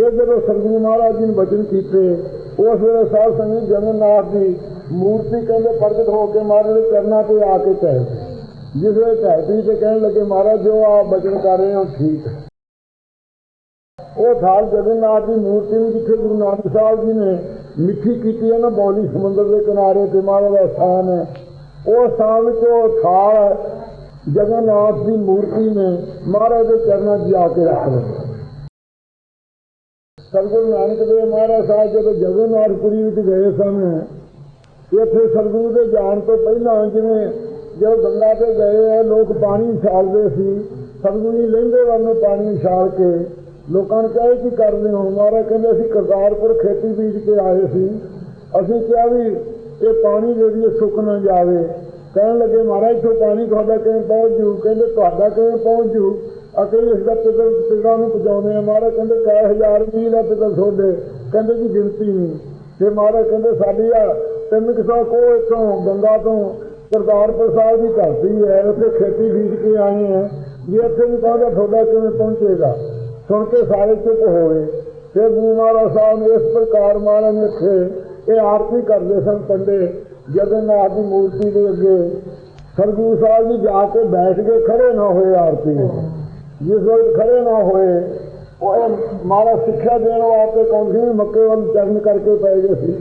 ਕਿ ਜਦੋਂ ਸਰਗੁਰੂ ਮਹਾਰਾਜ ਜੀ ਨੇ ਵਚਨ ਕੀਤੇ ਉਸ ਵੇਲੇ ਸਾਧ ਸੰਗਤ ਜਗਨਨਾਥ ਦੀ ਮੂਰਤੀ ਕਹਿੰਦੇ ਪ੍ਰਗਟ ਹੋ ਕੇ ਮਹਾਰਾਜ ਦੇ ਚਰਨਾਂ ਤੇ ਆ ਕੇ ਟਹਿ ਪਈ। ਜਿਸ ਵੇਲੇ ਟਹਿ ਤੇ ਕਹਿਣ ਲੱਗੇ, ਮਹਾਰਾਜ ਜੋ ਆਪ ਵਚਨ ਕਰ ਰਹੇ ਹੋ, ਠੀਕ ਹੈ ਉਹ ਥਾਲ ਜਗਨਨਾਥ ਦੀ ਮੂਰਤੀ ਨੂੰ ਜਿੱਥੇ ਗੁਰੂ ਨਾਨਕ ਸਾਹਿਬ ਜੀ ਨੇ ਮਿੱਠੀ ਕੀਤੀ ਹੈ ਨਾ, ਬੌਲੀ ਸਮੁੰਦਰ ਦੇ ਕਿਨਾਰੇ ਤੇ ਮਹਾਰਾਜ ਦਾ ਸਥਾਨ ਹੈ, ਉਹ ਸਥਾਨ ਵਿੱਚ ਉਹ ਥਾਲ ਜਗਨਨਾਥ ਦੀ ਮੂਰਤੀ ਨੇ ਮਹਾਰਾਜ ਦੇ ਚਰਨਾਂ 'ਚ ਜਾ ਕੇ ਰੱਖ ਦਿੱਤਾ ਸਤਿਗੁਰੂ ਨਾਨਕ ਦੇਵ ਮਹਾਰਾਜ ਸਾਹਿਬ ਜਦੋਂ ਜਗਨਨਾਥਪੁਰੀ ਵਿੱਚ ਗਏ ਸਨ, ਇੱਥੇ ਸਤਿਗੁਰੂ ਦੇ ਜਾਣ ਤੋਂ ਪਹਿਲਾਂ ਜਿਵੇਂ ਜਦੋਂ ਗੰਗਾ ਤੇ ਗਏ ਆ, ਲੋਕ ਪਾਣੀ ਛਾਲਦੇ ਸੀ, ਸਤਿਗੁਰੂ ਜੀ ਲਹਿੰਦੇ ਵੱਲ ਨੂੰ ਪਾਣੀ ਛਾਲ ਕੇ ਲੋਕਾਂ ਨੂੰ ਕਿਹਾ ਕਿ ਕਰਦੇ ਹੋ? ਮਹਾਰਾਜ ਕਹਿੰਦੇ, ਅਸੀਂ ਕਰਤਾਰਪੁਰ ਖੇਤੀ ਬੀਜ ਕੇ ਆਏ ਸੀ। ਅਸੀਂ ਕਿਹਾ ਵੀ ਇਹ ਪਾਣੀ ਜਿਹੜੀ ਇਹ ਸੁੱਕ ਨਾ ਜਾਵੇ। ਕਹਿਣ ਲੱਗੇ, ਮਹਾਰਾਜ ਤੋਂ ਪਾਣੀ ਤੁਹਾਡਾ ਕਿਵੇਂ ਪਹੁੰਚ ਜੂ? ਕਹਿੰਦੇ, ਤੁਹਾਡਾ ਕਿਵੇਂ ਪਹੁੰਚ ਜੂ? ਅਕਲ ਇਸ ਦਾ ਪਿਤਰ ਪਿਤਾ ਨੂੰ ਪਹੁੰਚਾਉਂਦੇ ਆ ਮਹਾਰਾਜ ਕਹਿੰਦੇ ਕੈ ਹਜ਼ਾਰ ਮੀਲ ਦਾ ਪਿਤਰ ਤੁਹਾਡੇ। ਕਹਿੰਦੇ ਜੀ ਗਿਣਤੀ ਨਹੀਂ। ਤੇ ਮਹਾਰਾਜ ਕਹਿੰਦੇ, ਸਾਡੀ ਆ, ਤਿੰਨ ਕਿਸਾ ਕੋ ਇੱਥੋਂ, ਗੰਗਾ ਤੋਂ ਕਰਤਾਰਪੁਰ ਸਾਹਿਬ ਦੀ ਧਰਤੀ ਹੈ, ਉੱਥੇ ਖੇਤੀ ਬੀਜ ਕੇ ਆਏ ਆ ਜੇ ਇੱਥੇ ਵੀ ਪਹੁੰਚਾ ਤੁਹਾਡਾ ਕਿਵੇਂ ਪਹੁੰਚੇਗਾ? ਸੁਣ ਕੇ ਸਾਰੇ ਚੁੱਪ ਹੋਏ ਫਿਰ ਗੁਰੂ ਮਹਾਰਾਜ ਸਾਹਿਬ ਨੇ ਇਸ ਪ੍ਰਕਾਰ ਮਹਾਰਾਜ ਨੇ ਇੱਥੇ ਇਹ ਆਰਤੀ ਕਰਦੇ ਸਨ ਪੰਡੇ। ਜਗਨਨਾਥ ਦੀ ਮੂਰਤੀ ਦੇ ਅੱਗੇ ਸਰਗੁਰੂ ਸਾਹਿਬ ਜੀ ਜਾ ਕੇ ਬੈਠ ਕੇ ਖੜੇ ਨਾ ਹੋਏ ਆਰਤੀ ਵਿੱਚ। ਜਿਸ ਵੇਲੇ ਖੜੇ ਨਾ ਹੋਏ, ਉਹ ਇਹ ਮਹਾਰਾਜ ਸਿੱਖਿਆ ਦੇਣ ਵਾਸਤੇ ਕੌਂਸੀ ਵੀ ਮੱਕੇ ਵੱਲ ਚਰਨ ਕਰਕੇ ਪੈ ਗਏ ਸੀ।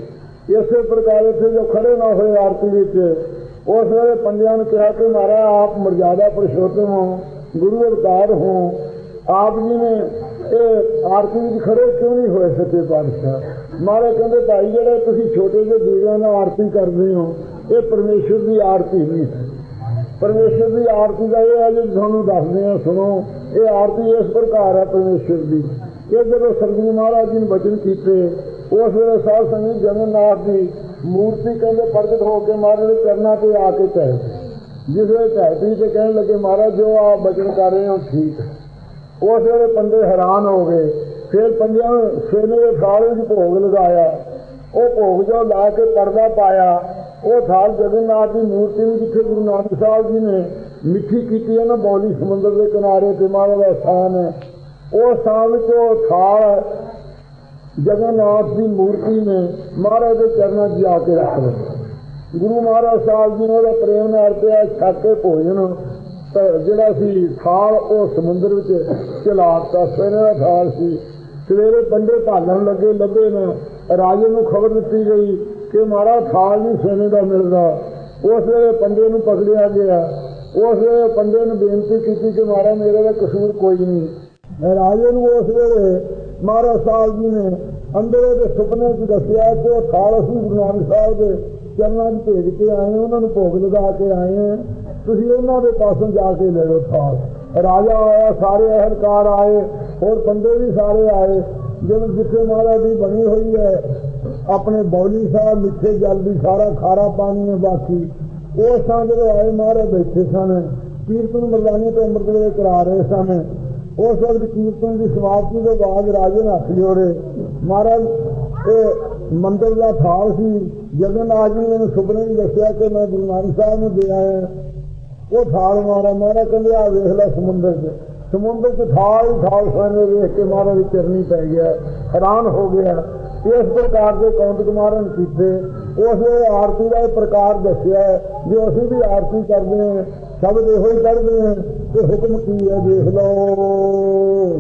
ਇਸੇ ਪ੍ਰਕਾਰ ਇੱਥੇ ਜੋ ਖੜੇ ਨਾ ਹੋਏ ਆਰਤੀ ਵਿੱਚ ਉਸ ਵੇਲੇ ਪੰਡਿਆਂ ਨੇ ਕਿਹਾ ਕਿ ਮਹਾਰਾਜ, ਆਪ ਮਰਜ਼ਾਦਾ ਪੁਰਸ਼ੋਤਮ ਹੋ, ਗੁਰੂ ਅਵਤਾਰ ਹੋ। ਆਪ ਜੀ ਨੇ ਇਹ ਆਰਤੀ ਵਿੱਚ ਖੜੇ ਕਿਉਂ ਨਹੀਂ ਹੋਏ ਸੱਚੇ ਪਾਤਸ਼ਾਹ? ਮਹਾਰਾਜ ਕਹਿੰਦੇ, ਭਾਈ ਜਿਹੜੇ ਤੁਸੀਂ ਛੋਟੇ ਜਿਹੇ ਦੀਵਾਂ ਨਾਲ ਆਰਤੀ ਕਰਦੇ ਹੋ, ਇਹ ਪਰਮੇਸ਼ਰ ਦੀ ਆਰਤੀ ਨਹੀਂ ਹੈ। ਪਰਮੇਸ਼ਰ ਦੀ ਆਰਤੀ ਦਾ ਇਹ ਹੈ, ਜੇ ਤੁਹਾਨੂੰ ਦੱਸਦੇ ਆ ਸੁਣੋ। ਇਹ ਆਰਤੀ ਇਸ ਪ੍ਰਕਾਰ ਹੈ ਪਰਮੇਸ਼ਰ ਦੀ ਇਹ ਜਦੋਂ ਸਰਗੁਰੂ ਮਹਾਰਾਜ ਜੀ ਨੇ ਬਚਨ ਕੀਤੇ, ਉਸ ਵੇਲੇ ਸਾਧ ਸੰਗਤ ਜਗਨਨਾਥ ਦੀ ਮੂਰਤੀ ਕਹਿੰਦੇ ਪ੍ਰਗਟ ਹੋ ਕੇ ਮਹਾਰਾਜ ਦੇ ਚਰਨਾਂ ਤੇ ਆ ਕੇ ਟਹਿ ਜਿਸ ਵੇਲੇ ਟਹਿ ਤੇ ਕਹਿਣ ਲੱਗੇ, ਮਹਾਰਾਜ ਜੋ ਆਪ ਬਚਨ ਕਰ ਰਹੇ ਹੋ, ਠੀਕ ਹੈ। ਉਸ ਵੇਲੇ ਪੰਡੇ ਹੈਰਾਨ ਹੋ ਗਏ। ਫਿਰ ਪੰਡਿਆਂ ਨੇ ਸੇਨੇ ਦੇ ਥਾਲ ਵਿੱਚ ਭੋਗ ਲਗਾਇਆ। ਉਹ ਭੋਗ ਜੋ ਲਾ ਕੇ ਪਰਦਾ ਪਾਇਆ। ਉਹ ਥਾਲ ਜਗਨਨਾਥ ਦੀ ਮੂਰਤੀ ਨੂੰ ਜਿੱਥੇ ਗੁਰੂ ਨਾਨਕ ਸਾਹਿਬ ਜੀ ਨੇ ਮਿੱਠੀ ਕੀਤੀ ਹੈ ਨਾ ਬੌਲੀ ਸਮੁੰਦਰ ਦੇ ਕਿਨਾਰੇ ਤੇ ਮਹਾਰਾਜ ਦਾ ਸਥਾਨ ਹੈ। ਉਹ ਸਥਾਨ ਵਿੱਚ ਉਹ ਥਾਲ ਜਗਨਨਾਥ ਦੀ ਮੂਰਤੀ ਨੇ ਮਹਾਰਾਜ ਦੇ ਚਰਨਾਂ 'ਚ ਜਾ ਕੇ ਰੱਖ ਦਿੱਤਾ। ਗੁਰੂ ਮਹਾਰਾਜ ਸਾਹਿਬ ਜੀ ਨੇ ਉਹਦਾ ਪ੍ਰੇਮ ਨਾਲ ਪਿਆ ਛੱਕ ਕੇ ਭੋਜਨ ਜਿਹੜਾ ਸੀ ਥਾਲ ਉਹ ਸਮੁੰਦਰ ਵਿੱਚ ਚਲਾਤਾ ਸਵੇਰੇ ਦਾ ਥਾਲ ਸੀ। ਸਵੇਰੇ ਪੰਡੇ ਭਾਲਣ ਲੱਗੇ, ਲੱਭੇ ਨਾ। ਰਾਜੇ ਨੂੰ ਖਬਰ ਦਿੱਤੀ ਗਈ ਕਿ ਮਹਾਰਾਜ, ਥਾਲ ਨਹੀਂ ਸੋਨੇ ਦਾ ਮਿਲਦਾ। ਉਸ ਵੇਲੇ ਪੰਡੇ ਨੂੰ ਪਕੜਿਆ ਗਿਆ। ਉਸ ਵੇਲੇ ਪੰਡੇ ਨੂੰ ਬੇਨਤੀ ਕੀਤੀ ਕਿ ਮਹਾਰਾਜ ਮੇਰੇ ਦਾ ਕਸੂਰ ਕੋਈ ਨਹੀਂ। ਰਾਜੇ ਨੂੰ ਉਸ ਵੇਲੇ ਮਹਾਰਾਜ ਸਾਹਿਬ ਜੀ ਨੇ ਅੰਦਰੇ ਦੇ ਸੁਪਨੇ 'ਚ ਦੱਸਿਆ ਕਿ ਉਹ ਥਾਲ ਗੁਰੂ ਨਾਨਕ ਸਾਹਿਬ ਦੇ ਚਰਨਾਂ 'ਚ ਭੇਜ ਕੇ ਆਏ, ਉਹਨਾਂ ਨੂੰ ਭੋਗ ਲਗਾ ਕੇ ਆਏ ਤੁਸੀਂ ਉਹਨਾਂ ਦੇ ਪਾਸੋਂ ਜਾ ਕੇ ਲੈ ਲਓ ਥਾਲ ਰਾਜਾ ਆਇਆ, ਸਾਰੇ ਅਹਲਕਾਰ ਆਏ, ਹੋਰ ਬੰਦੇ ਵੀ ਸਾਰੇ ਆਏ। ਜਿਵੇਂ ਜਿੱਥੇ ਮਹਾਰਾਜ ਦੀ ਬਣੀ ਹੋਈ ਹੈ, ਆਪਣੇ ਬੌਲੀ ਸਾਹਿਬ, ਮਿੱਠੇ ਜਲ ਦੀ ਸਾਰਾ ਖਾਰਾ ਪਾਣੀ ਹੈ ਬਾਕੀ। ਉਹ ਸਾਂ ਜਦੋਂ ਆਏ ਮਹਾਰਾਜ ਬੈਠੇ ਸਨ, ਕੀਰਤਨ ਮਰਦਾਨੇ ਤੋਂ ਅੰਮ੍ਰਿਤ ਵੇਲੇ ਕਰਾ ਰਹੇ ਸਨ। ਉਸ ਵਕਤ ਕੀਰਤਨ ਦੀ ਸਮਾਪਤੀ ਤੋਂ ਬਾਅਦ ਰਾਜੇ ਨੇ ਜੋੜੇ। ਮਹਾਰਾਜ, ਇਹ ਮੰਦਰ ਦਾ ਥਾਲ ਸੀ। ਜਦੋਂ ਜੀ ਨੇ ਮੈਨੂੰ ਸੁਪਨੇ ਵਿੱਚ ਦੱਸਿਆ ਕਿ ਮੈਂ ਗੁਰੂ ਨਾਨਕ ਸਾਹਿਬ ਨੂੰ ਦੇ ਆਇਆ ਉਹ ਥਾਲ ਮਾਰਾ ਮਾਰਾ ਕਹਿੰਦੇ ਆ ਵੇਖ ਲੈ ਸਮੁੰਦਰ 'ਚ। ਸਮੁੰਦਰ 'ਚ ਥਾਲ ਹੀ ਥਾਲ ਸਾਹਮਣੇ ਵੇਖ ਕੇ ਮਹਾਰਾਜ ਚਰਨੀ ਪੈ ਗਿਆ, ਹੈਰਾਨ ਹੋ ਗਿਆ। ਇਸ ਪ੍ਰਕਾਰ ਦੇ ਕੌਂਟ ਮਹਾਰਾਜ ਕੀਤੇ। ਉਸ ਆਰਤੀ ਦਾ ਇਹ ਪ੍ਰਕਾਰ ਦੱਸਿਆ ਹੈ, ਅਸੀਂ ਵੀ ਆਰਤੀ ਕਰਦੇ ਹਾਂ ਸ਼ਬਦ ਇਹੋ ਹੀ ਕੱਢਦੇ ਹਾਂ ਕਿ ਹੁਕਮ ਕੀ ਹੈ ਦੇਖ ਲਓ।